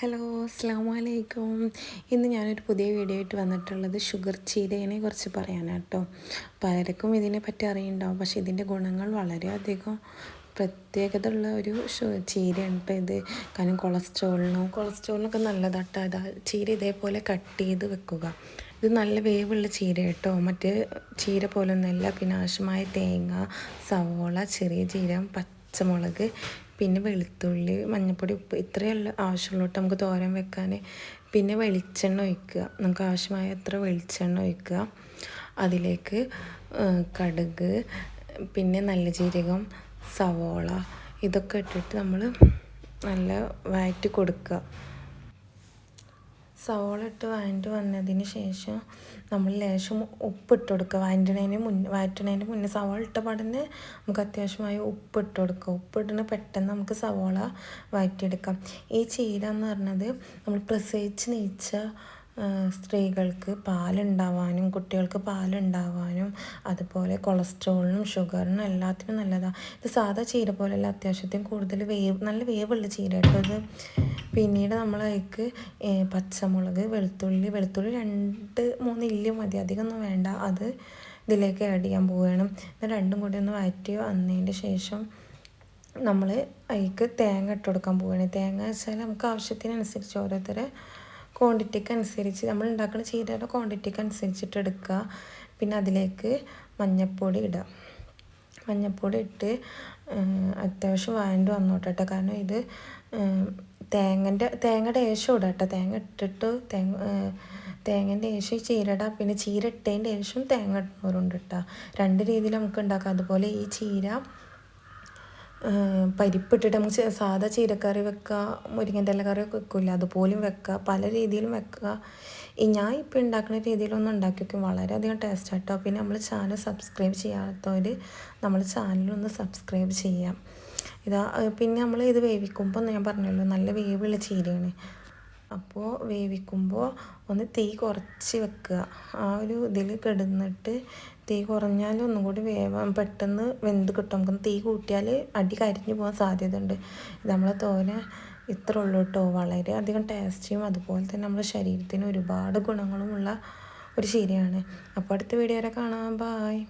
Hello അസ്സാം വലൈക്കും ഇന്ന് ഞാനൊരു പുതിയ വീഡിയോ ആയിട്ട് വന്നിട്ടുള്ളത് ഷുഗർ ചീരയെ കുറിച്ച് പറയാനാട്ടോ. പലർക്കും ഇതിനെ പറ്റി അറിയുണ്ടാവും. പക്ഷേ ഇതിന്റെ ഗുണങ്ങൾ വളരെയധികം പ്രത്യേകത ഉള്ള ഒരു ചീരയാണ് ഇപ്പോൾ ഇത്. കാരണം കൊളസ്ട്രോളിനും കൊളസ്ട്രോളിനൊക്കെ നല്ലതാട്ടോ. അതാ ചീര ഇതേപോലെ കട്ട് ചെയ്ത് വെക്കുക. ഇത് നല്ല വേവുള്ള ചീര കേട്ടോ മറ്റ് ചീര പോലൊന്നുമല്ല പിന്നെ ആവശ്യമായ തേങ്ങ സവോള ചെറിയ ജീരം പച്ചമുളക് പിന്നെ വെളുത്തുള്ളി മഞ്ഞൾപ്പൊടി ഉപ്പ് ഇത്രയല്ല ആവശ്യമുള്ളൂ. നമുക്ക് തോരൻ വെക്കാൻ പിന്നെ വെളിച്ചെണ്ണ ഒഴിക്കുക. നമുക്ക് ആവശ്യമായ എത്ര വെളിച്ചെണ്ണ ഒഴിക്കുക. അതിലേക്ക് കടുക് പിന്നെ നല്ല ജീരകം സവോള ഇതൊക്കെ ഇട്ടിട്ട് നമ്മൾ നല്ല വഴറ്റി കൊടുക്കുക. സവോള ഇട്ട് വന്നതിന് ശേഷം നമ്മൾ ലേശം ഉപ്പിട്ട് കൊടുക്കുക. വഴറ്റണതിന് മുന്നേ വഴറ്റണേന് മുന്നേ സവോള ഇട്ട പാടന്നെ നമുക്ക് അത്യാവശ്യമായി ഉപ്പിട്ട് കൊടുക്കുക. ഉപ്പിടുന്ന പെട്ടെന്ന് നമുക്ക് സവോള വഴറ്റിയെടുക്കാം ഈ ചീര എന്ന് പറഞ്ഞത് നമ്മൾ പ്രസവിച്ച് നീച്ച സ്ത്രീകൾക്ക് പാലുണ്ടാവാനും കുട്ടികൾക്ക് പാലുണ്ടാവാനും അതുപോലെ കൊളസ്ട്രോളിനും ഷുഗറിനും എല്ലാത്തിനും നല്ലതാണ് ഇത് സാധാ ചീര പോലെയല്ല അത്യാവശ്യത്തിന് കൂടുതൽ വേവ് നല്ല വേവുള്ള ചീര കേട്ടോ ഇത്. പിന്നീട് നമ്മൾ അതിലേക്ക് പച്ചമുളക് വെളുത്തുള്ളി വെളുത്തുള്ളി രണ്ട് മൂന്ന് ഇല്ലി മതി. അധികമൊന്നും വേണ്ട. അത് ഇതിലേക്ക് ആഡ് ചെയ്യാൻ പോവുകയാണ്. രണ്ടും കൂടി ഒന്ന് വഴറ്റി വന്നതിന്റെ ശേഷം നമ്മൾ അതിലേക്ക് തേങ്ങ ഇട്ട് കൊടുക്കാൻ പോവുകയാണ്. തേങ്ങ വെച്ചാൽ നമുക്ക് ആവശ്യത്തിനനുസരിച്ച് ഓരോരുത്തരെ ക്വാണ്ടിറ്റിക്ക് അനുസരിച്ച് നമ്മൾ ഉണ്ടാക്കുന്ന ചീരയുടെ ക്വാണ്ടിറ്റിക്ക് അനുസരിച്ചിട്ട് എടുക്കുക പിന്നെ അതിലേക്ക് മഞ്ഞൾപ്പൊടി ഇടുക മഞ്ഞൾപ്പൊടി ഇട്ട് അത്യാവശ്യം വാങ്ങി വന്നോട്ടെ കാരണം ഇത് തേങ്ങന്റെ തേങ്ങയുടെ ഏശം ഇടാം കേട്ടോ. തേങ്ങ ഇട്ടിട്ട് തേങ്ങ തേങ്ങേന്റെ ഏശം ചീരടാം പിന്നെ ചീര ഇട്ടതിന്റെ ഏശം തേങ്ങ ഇടുന്നവരുണ്ട് കേട്ടോ. രണ്ട് രീതിയിൽ നമുക്ക് ഉണ്ടാക്കാം. അതുപോലെ ഈ ചീര പരിപ്പിട്ടിട്ട് നമുക്ക് സാധാ ചീരക്കറി വെക്കുക മുരിങ്ങന്റെ ഇല കറി വെക്കില്ല? അതുപോലും വെക്കുക പല രീതിയിലും വെക്കുക ഞാൻ ഇപ്പോൾ ഉണ്ടാക്കുന്ന രീതിയിലൊന്നും ഉണ്ടാക്കി വയ്ക്കും വളരെയധികം ടേസ്റ്റ് ആട്ടോ പിന്നെ നമ്മൾ ചാനൽ സബ്സ്ക്രൈബ് ചെയ്യാത്തവർ നമ്മൾ ചാനലൊന്ന് സബ്സ്ക്രൈബ് ചെയ്യാം. ഇതാ പിന്നെ നമ്മൾ ഇത് വേവിക്കുമ്പോൾ ഞാൻ പറഞ്ഞല്ലോ നല്ല വേവുള്ള ചീരയാണ്. അപ്പോൾ വേവിക്കുമ്പോൾ ഒന്ന് തീ കുറച്ച് വെക്കുക. ആ ഒരു ഇതിൽ കിടന്നിട്ട് തീ കുറഞ്ഞാൽ ഒന്നും കൂടി വേവാൻ പെട്ടെന്ന് വെന്ത് കിട്ടും. നമുക്ക് തീ കൂട്ടിയാൽ അടി കരിഞ്ഞു പോകാൻ സാധ്യത ഉണ്ട് നമ്മളെ തോന ഇത്ര ഉള്ളൂ കേട്ടോ. വളരെയധികം ടേസ്റ്റിയും അതുപോലെ തന്നെ നമ്മുടെ ശരീരത്തിന് ഒരുപാട് ഗുണങ്ങളുമുള്ള ഒരു ചീരയാണ് അപ്പോൾ അടുത്ത വീഡിയോ വരെ കാണാം. ബായ്